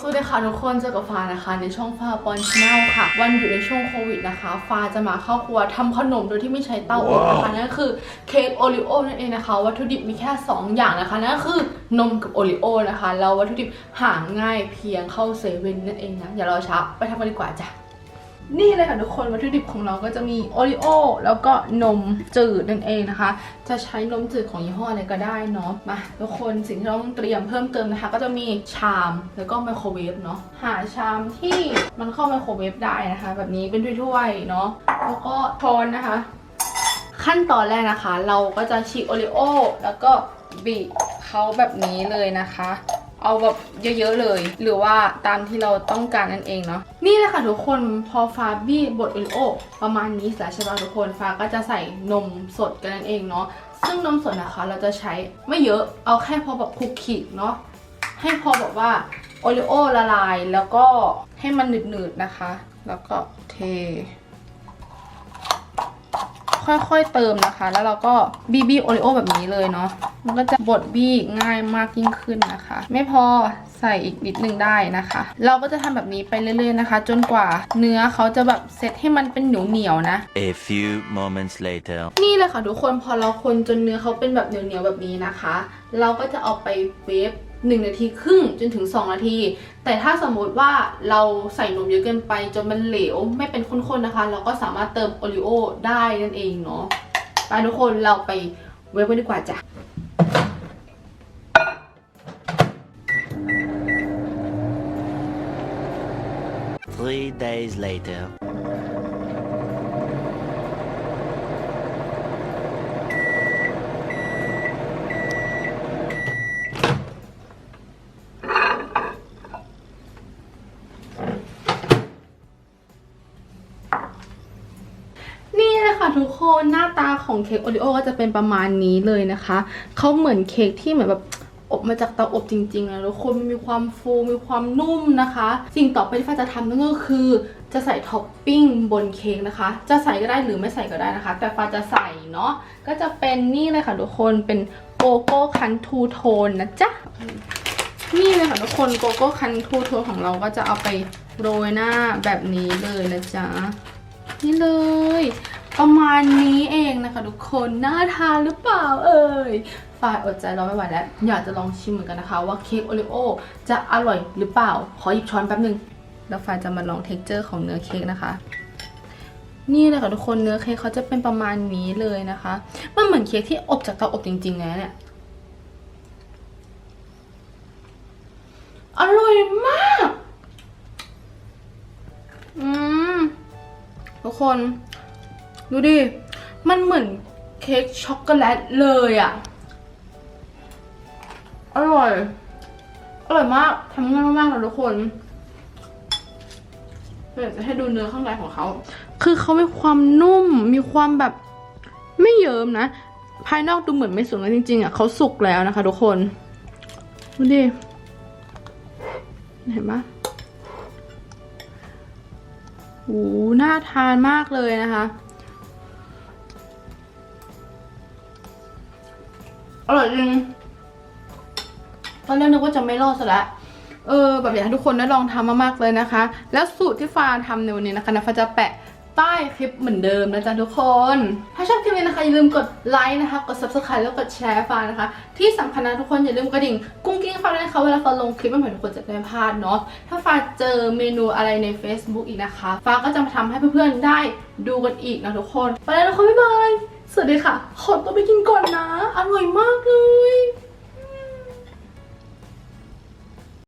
สวัสดีค่ะทุกคนเจอกับฟ้านะคะ ในช่องฟ้าปอนชแนลค่ะ วันอยู่ในช่วงโควิดนะคะ ฟ้าจะมาเข้าครัวทำขนมโดยที่ไม่ใช้เตาอบนะคะนั่นคือเค้กโอริโอนั่นเองนะคะ วัตถุดิบมีแค่ 2 อย่างนะคะนั่นคือนมกับโอริโอนะคะแล้ววัตถุดิบหาง่ายเพียงเข้าเซเว่นนั่นเองนะอย่ารอช้าไปทำกันดีกว่าจ้ะ นี่เลยค่ะทุกคนวัตถุดิบของเราก็จะมีโอริโอแล้วก็นมจืดนั่นเองนะคะ จะใช้นมจืดของยี่ห้ออะไรก็ได้เนาะมาทุกคนสิ่งที่เราต้องเตรียมเพิ่มเติมนะคะ ก็จะมีชามแล้วก็ไมโครเวฟเนาะหาชามที่มันเข้าไมโครเวฟได้นะคะ แบบนี้เป็นถ้วยๆเนาะแล้วก็ช้อนนะคะ ขั้นตอนแรกนะคะ เราก็จะฉีกโอริโอแล้วก็บีบเขาแบบนี้เลยนะคะ เอาแบบเยอะๆเลย หรือว่าตามที่เราต้องการนั่นเองเนาะนี่แหละค่ะทุกคนพอฟ้าบี้บดโอริโอประมาณนี้สร็จแล้วใช่ไหมทุกคนฟ้าก็จะใส่นมสดกันนั่นเองเนาะซึ่งนมสดนะคะเราจะใช้ไม่เยอะเอาแค่พอแบบคลุกคลิกเนาะให้พอแบบว่าโอริโอละลายแล้วก็ให้มันหนืดๆนะคะ แล้วก็เท ค่อย ๆ เติมนะคะ แล้วเราก็บีบีโอริโอแบบนี้เลยเนาะมันก็จะบดบี้ง่ายมากยิ่งขึ้นนะคะ ไม่พอใส่อีกนิดนึงได้นะคะ เราก็จะทำแบบนี้ไปเรื่อย ๆนะคะ จนกว่าเนื้อเขาจะแบบเซตให้มันเป็นเหนียวๆนะ A few moments later. นี่เลยค่ะทุกคนพอเราคนจนเนื้อเขาเป็นแบบเหนียวๆแบบนี้นะคะ เราก็จะเอาไปเวฟ 1 นาทีครึ่งจนถึง 2 นาที แต่ถ้าสมมติว่าเราใส่นมเยอะเกินไปจนมันเหลวไม่เป็นข้นๆนะคะ เราก็สามารถเติมโอริโอได้นั่นเองเนาะไปทุกคนเราไปเวฟกันดีกว่าจ้ะ Three days later. นี่เลยค่ะ ทุกคนหน้าตาของเค้กโอริโอก็จะเป็นประมาณนี้เลยนะคะเขาเหมือนเค้กที่เหมือนแบบอบมาจากเตาอบจริงๆนะทุกคนมีความฟูมีความนุ่มนะคะ สิ่งต่อไปที่ฟ้าจะทำนั่นก็คือ จะใส่ท็อปปิ้งบนเค้กนะคะ จะใส่ก็ได้หรือไม่ใส่ก็ได้นะคะ แต่ฟ้าจะใส่เนาะก็จะเป็นนี่เลยค่ะทุกคนเป็นโกโก้คันทูโทนนะจ๊ะนี่เลยค่ะทุกคนโกโก้คันทูโทนของเราก็จะเอาไปโรยหน้าแบบนี้เลยนะจ๊ะนี่เลย ประมาณนี้เองนะคะทุกคนน่าทานหรือเปล่าเอ่ยฝ่ายอดใจรอไม่ไหวแล้ว อยากจะลองชิมเหมือนกันนะคะ ว่าเค้กโอริโอจะอร่อยหรือเปล่า ขอหยิบช้อนแป๊บหนึ่งแล้วฝ่ายจะมาลองเท็กเจอร์ของเนื้อเค้กนะคะ นี่เลยค่ะทุกคนเนื้อเค้กเขาจะเป็นประมาณนี้เลยนะคะ มันเหมือนเค้กที่อบจากเตาอบจริงๆนะเนี่ยอร่อยมาก อืม ทุกคน ดูดิ มันเหมือนเค้กช็อกโกแลตเลยอะอร่อย อร่อยมาก ทำง่ายมากๆเลยทุกคนเดี๋ยวจะให้ดูเนื้อข้างในของเขา คือเขามีความนุ่ม มีความแบบไม่เยิ้มนะ ภายนอกดูเหมือนไม่สุกนะจริงๆอะเขาสุกแล้วนะคะทุกคน ดูดิ เห็นปะโอ้โหน่าทานมากเลยนะคะ อร่อยจริงตอนแรกนึกว่าจะไม่รอดซะแล้วเออแบบอยากให้ทุกคนได้ลองทำมากๆเลยนะคะ แล้วสูตรที่ฟ้าทำในวันนี้นะคะนะฟ้าจะแปะใต้คลิปเหมือนเดิมนะจ๊ะทุกคน ถ้าชอบคลิปนี้นะคะ อย่าลืมกดไลค์นะคะ กด subscribe แล้วกดแชร์ฟ้านะคะ ที่สำคัญนะทุกคนอย่าลืมกระดิ่ง กุ้งกิ้งฟ้าด้วยนะคะเวลาฟ้าลงคลิปใหม่ๆทุกคนจะได้พลาดเนาะ ถ้าฟ้าเจอเมนูอะไรใน Facebook อีกนะคะ ฟ้าก็จะมาทำให้เพื่อนๆได้ดูกันอีกนะทุกคน ไปแล้วนะคะบ๊ายบาย สวัสดีค่ะ ขอตัวไปกินก่อนนะ อร่อยมากเลย